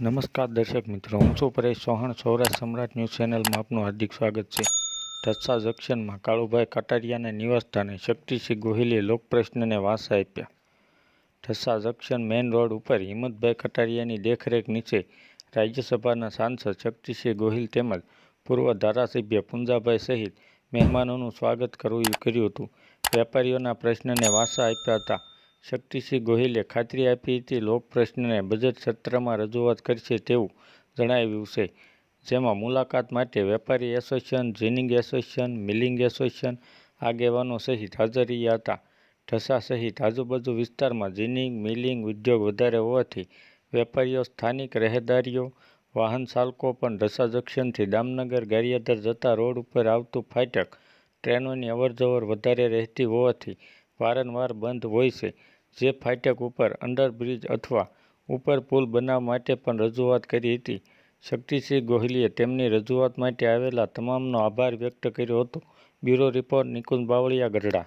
નમસ્કાર દર્શક મિત્રો, હું છું પરેશ ચૌહાણ, સૌરાષ્ટ્ર સમ્રાટ ન્યૂઝ ચેનલમાં આપનું હાર્દિક સ્વાગત છે. ઠસ્સા જંક્શનમાં કાળુભાઈ કટારિયાના નિવાસસ્થાને શક્તિસિંહ ગોહિલે લોકપ્રશ્નને વાસા આપ્યા. ઠસ્સા જંક્શન મેઇન રોડ ઉપર હિંમતભાઈ કટારિયાની દેખરેખ નીચે રાજ્યસભાના સાંસદ શક્તિસિંહ ગોહિલ તેમજ પૂર્વ ધારાસભ્ય પુંજાભાઈ સહિત મહેમાનોનું સ્વાગત કરવું કર્યું હતું. વેપારીઓના પ્રશ્નને વાંસા આપ્યા હતા. શક્તિસિંહ ગોહિલે ખાતરી આપી હતી લોકપ્રશ્નને બજેટ સત્રમાં રજૂઆત કરશે તેવું જણાવ્યું છે, જેમાં મુલાકાત માટે વેપારી association ginning association, milling association આગેવાનો સહિત હાજર રહ્યા હતા. ઢસા સહિત આજુબાજુ વિસ્તારમાં જીનિંગ મિલિંગ ઉદ્યોગ વધારે હોવાથી વેપારીઓ, સ્થાનિક રહેદારીઓ, વાહન ચાલકો પણ ઢસા જંકશનથી દામનગર, ગારિયાધર જતા રોડ ઉપર આવતું ફાટક ટ્રેનોની અવરજવર વધારે રહેતી હોવાથી વારંવાર બંધ હોય છે. જે ફાટક ઉપર અંડરબ્રિજ અથવા ઉપર પુલ બનાવવા માટે પણ રજૂઆત કરી હતી. શક્તિસિંહ ગોહિલીએ તેમની રજૂઆત માટે આવેલા તમામનો આભાર વ્યક્ત કર્યો હતો. Bureau report Nikunj Bavaliya Gadhada.